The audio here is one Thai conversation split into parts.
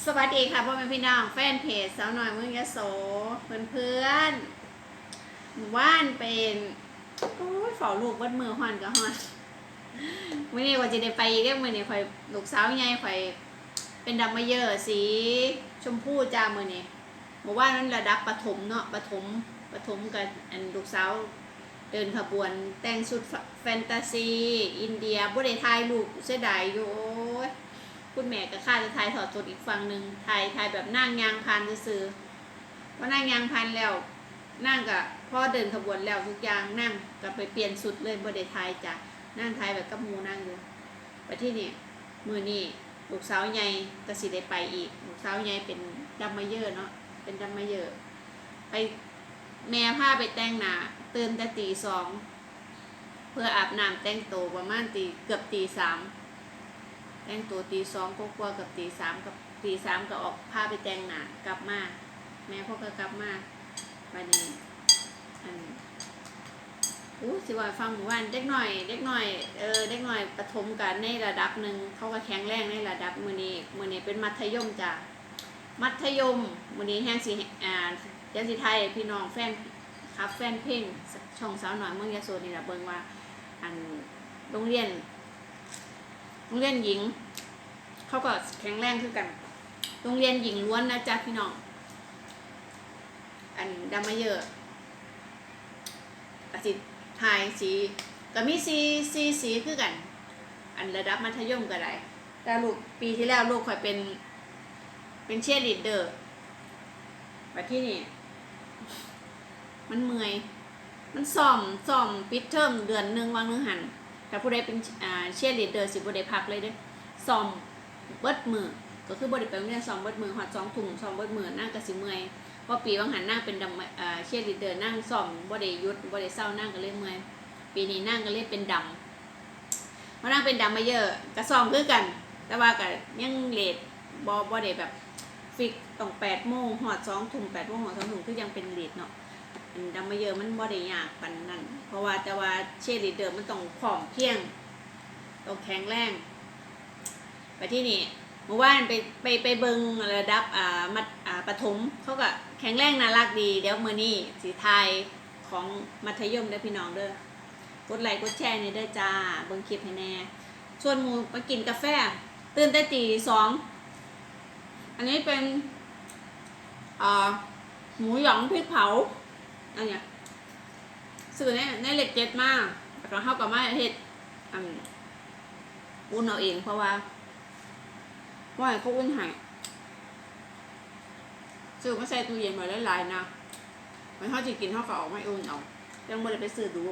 สวัสดีค่ะพ่อแม่พี่น้องแฟนเพจสาวหน่อยเมืองยโสเพื่อนเพื่อนๆหมู่บ้านเป็นโอ้ยฝ่าลูกวัดมือหอนกับหอนมื่อนี้ว่าจะได้ไปอีกเรื่องมื่อนี้ข่อยลูกสาวใหญ่ข่อยเป็นดำมาเยอะสีชมพูจ้ามื่อนี้หมู่บ้านนั้นระดับประถมเนาะประถมประถมกับอันลูกสาวเดินขบวนแต่งชุดแฟนตาซี อินเดียบ่ได้ถ่ายรูปเสียดายอยู่โอย คุณแม่ก็ค่าจะทายถอดสดอีกฝั่งหนึ่งทายทายแบบนั่งยางพันซื้อพอนั่งยางพันแล้วนั่งกับพ่อเดินขบวนแล้วทุกอย่างนั่งก็ไปเปลี่ยนสุดเลยบ่ได้ทายจ้ะนั่งทายแบบกับมูนั่งอยู่ไปที่นี่มือนี่ลูกสาวใหญ่ก็สิได้ไปอีกลูกสาวใหญ่เป็นดัมมาเยอะเนาะเป็นดัมมาเยอะไปแม่พาไปแต่งหน้าตื่นแต่ตีสองเพื่ออาบน้ำแต่งตัวประมาณตีเกือบตีสาม แต่งตัวตีสองก็กลัวกับตีสามกับตีสามก็ออกพาไปแต่งหนากลับมาแม่พ่อก็กลับมาวันนี้อันอู้สิว่าฟังหมู่บ้านเด็กหน่อย เด็กหน่อยเออเด็กหน่อยปฐมกันในระดับหนึ่งเขาก็แข็งแรงในระดับมือนี้มือนี้เป็นมัธยมจ้ะมัธยมมือนี้แห้งสีอ่าเดี๋ยวสิไทยพี่น้องแฟนครับแฟนเพลงช่องสาวหน่อยเมืองยาโซนี่แหละเบิ่งว่าอันโรงเรียน รงเรียนหญิง เขาก็แข็งแรงคือกัน โรงเรียนหญิงล้วนนะจ๊ะพี่น้อง อันดำมาเยอะกสิทายสีก็มีสีสีสีคือกัน อันระดับมัธยมก็ได้แต่ลูกปีที่แล้วลูกคอยเป็น เป็นเชียร์ลีดเดอร์แบบที่นี่ มันเมื่อย มันซ่อมซ่อมปิดเทอมเดือนหนึ่งวางหนึงหัน แต่ผู้ใดเป็นอ่าเชียร์ลีดเดอร์สิบ่ได้พักเลยเด้อซ้อมเบิดมือก็คือบ่ได้ไปโรงเรียนซ้อมเบิดมือฮอดสองทุ่มซ้อมเบิดมือนั่งก็สิเมื่อยเพราะปีบางหันนั่งเป็นดำอ่าเชียร์ลีดเดอร์นั่งซ้อมบ่ได้ยุดบ่ได้เศร้านั่งก็เลยเมื่อยปีนี้นั่งก็เลยเป็นดำเพราะนั่งเป็นดำมาเยอะก็ซ้อมคือกัน แต่ว่าก็ยังเลทบ่บ่ได้แบบฟิกต้อง8โมงฮอด2ทุ่ม8โมงฮอด2ทุ่มคือยังเป็นเลทเนาะ ดำมาเยอะมันบ่ได้ยากปานนั้นเพราะว่าแต่ว่าเชลีดเดอร์มันต้องผอมเพรียงต้องแข็งแรงไปที่นี่เมื่อวานไปไปไปเบิงระดับอ่ามัธอ่าประถมเขาก็แข็งแรงน่ารักดี เดี๋ยวมื้อนี้สีไทยของมัธยมเด้พี่น้องเด้อกดไลค์กดแชร์นี่เด้จ้าเบิงคลิปให้แน่ชวนมูมากินกาแฟ ตื่นแต่ตีสองอันนี้เป็นอ่าหมูหยองพริกเผา อันเนี้ยสื่อในในเหล็กเจ็ดมากแต่ก็เข้ากับมาเฮ็ดอันอุ่นเอาเองเพราะว่าว่าเขาอุ่นให้ซื้อมาใส่ตู้เย็นไว้หลายๆนะมันเขาจะกินเขาก็ออกไม่อุ่นเอายังไม่ได้ไปซื้อดู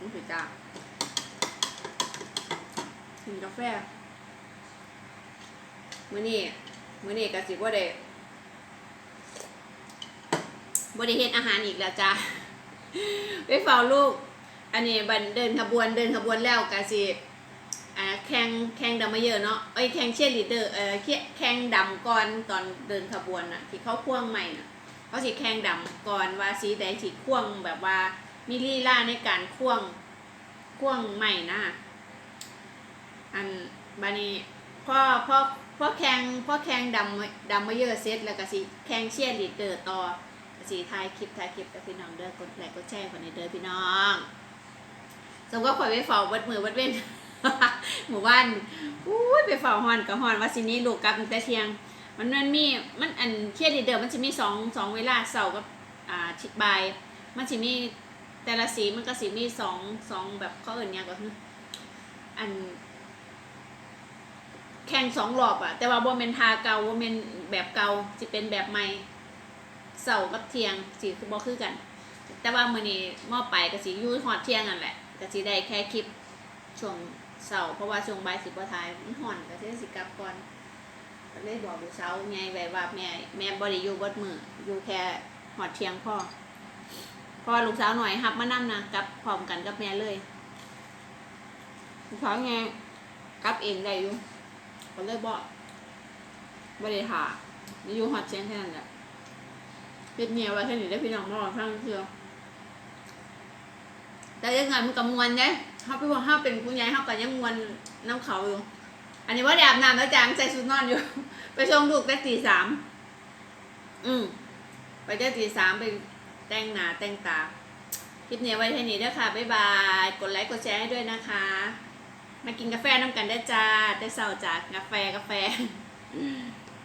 นี่คือจ้ากินกาแฟมื้อนี้มื้อนี้ก็สิบ่ได้ บริเฮ็ดอาหารอีกแล้วจ้าไปเฝ้าลูก อันนี้บันเดินขบวนเดินขบวนแล้วกะสิอ่าแข่งแข่งดำมาเยอะเนาะเอ้แข่งเชียร์ลีดเดอร์เอ่อแข่แข่งดำก่อนตอนเดินขบวนน่ะที่เขาควงใหม่น่ะเขาสิแข่งดำก่อนว่าสีใดสิควงแบบว่ามีลี่ล่าในการควงควงใหม่นะอันบานี้พ่อพ่อพ่อแข่งพ่อแข่งดำดำมาเยอะเสร็จแล้วก็สิแข่งเชียร์ลีดเดอร์ต่อ สีถ่ายคลิปถ่ายคลิปกับพี่น้องเด้อกดไลค์กดแชร์คนในเด้อพี่น้องสมก็คอยไปฝ้าเบัดมือเบัดเว้นหมู่บ้านอุ้ยไปฝ้าฮอนกับฮอนว่าสินี้ลูกกลับแต่เที่ยง มันมันมีมันอันเครียดเดิมมันจะมีสองสองเวลาเสาร์กับอ่าชิบายมันจะมีแต่ละสีมันก็สิมีสองสองแบบเขาเอื่นเนี่ยก็คืออัน แข่งสองรอบอะแต่ว่าโบเมนทาเก่าโบเมนแบบเก่าจะเป็นแบบใหม่ เสาร์กับเที่ยงสีคือบ่คือกัน แต่ว่ามื้อนี้มอไปก็สิอยู่ฮอดเที่ยงนั่นแหละก็สิได้แค่คลิปช่วงเสาร์เพราะว่าช่วงบ่ายสิบ่ถ่ายมันฮ้อนก็สิได้สิกลับก่อนก็เลยบอกลูกสาวไงไว้ว่าแม่แม่บ่ได้อยู่เบิดมื้ออยู่แค่ฮอดเที่ยงพอเพราะว่าลูกสาวหน่อยรับมานํนะกลับพร้อมกันกับแม่เลยลูกสาวไงกลับเองได้อยู่ก็เลยบ่บ่ได้ถ่าอยู่ฮอดเที่ยงแค่นั้นแหละ เป็นเมียไว้แค่นี้ได้พี่น้องมาฟังเชื่อแต่ยังไงมันกับมวนเนี่ยเขาไปว่าเขาเป็นผู้ใหญ่เขาก็ยังมวนน้ำเขาอยู่ อันนี้ว่าได้อบน้ำแล้วจางใส่ชุดนอนอยู่ ไปชงลูกแต่ตีสาม อืมไปแต่ตีสามไปแต่งหน้าแต่งตา คลิปนี้ไว้แค่นี้ด้อค่ะ บ๊ายบาย กดไลค์กดแชร์ให้ด้วยนะคะ มากินกาแฟน้ำกันได้จ้า ได้เศร้าจากกาแฟกาแฟ